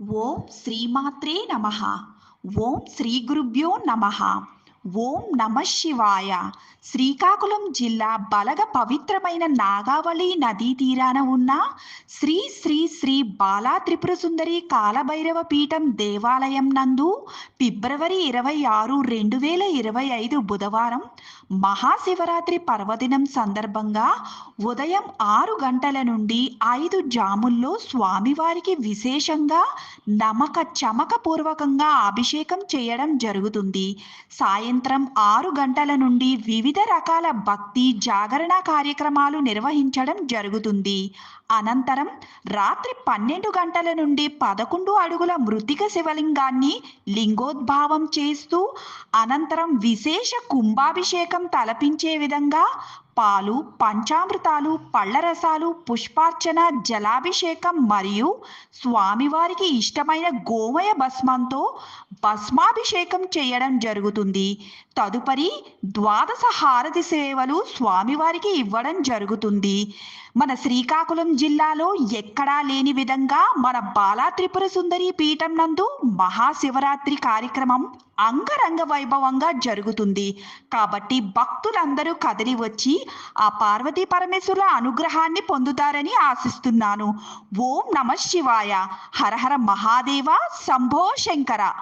ఓం శ్రీమాత్రే నమ ఓం శ్రీ గురుభ్యో నమ ఓం నమ శివాయ. శ్రీకాకుళం జిల్లా బలగ పవిత్రమైన నాగావళి నదీ తీరాన ఉన్న శ్రీ శ్రీ శ్రీ బాలా త్రిపుర సుందరి కాలభైరవ పీఠం దేవాలయం నందు ఫిబ్రవరి ఇరవై ఆరు రెండు వేల ఇరవై ఐదు బుధవారం మహాశివరాత్రి పర్వదినం సందర్భంగా ఉదయం ఆరు గంటల నుండి ఐదు జాముల్లో స్వామివారికి విశేషంగా నమక చమక పూర్వకంగా అభిషేకం చేయడం జరుగుతుంది. సాయంత్రం ఆరు గంటల నుండి వివిధ రకాల భక్తి జాగరణ కార్యక్రమాలు నిర్వహించడం జరుగుతుంది. అనంతరం రాత్రి పన్నెండు గంటల నుండి పదకొండు అడుగుల మృతిక శివలింగాన్ని లింగోద్భావం చేస్తూ అనంతరం విశేష కుంభాభిషేకం తలపించే విధంగా పాలు పంచామృతాలు పళ్ళరసాలు పుష్పార్చన జలాభిషేకం మరియు స్వామివారికి ఇష్టమైన గోమయ భస్మంతో భస్మాభిషేకం చేయడం జరుగుతుంది. తదుపరి ద్వాదశ హారతి సేవలు స్వామివారికి ఇవ్వడం జరుగుతుంది. మన శ్రీకాకుళం జిల్లాలో ఎక్కడా లేని విధంగా మన బాలా త్రిపుర సుందరి పీఠం నందు మహాశివరాత్రి కార్యక్రమం అంగరంగ వైభవంగా జరుగుతుంది. కాబట్టి భక్తులందరూ కదిలి వచ్చి ఆ పార్వతీ పరమేశ్వరుల అనుగ్రహాన్ని పొందుతారని ఆశిస్తున్నాను. ఓం నమ శివాయ. హరహర మహాదేవ. శంభో శంకర.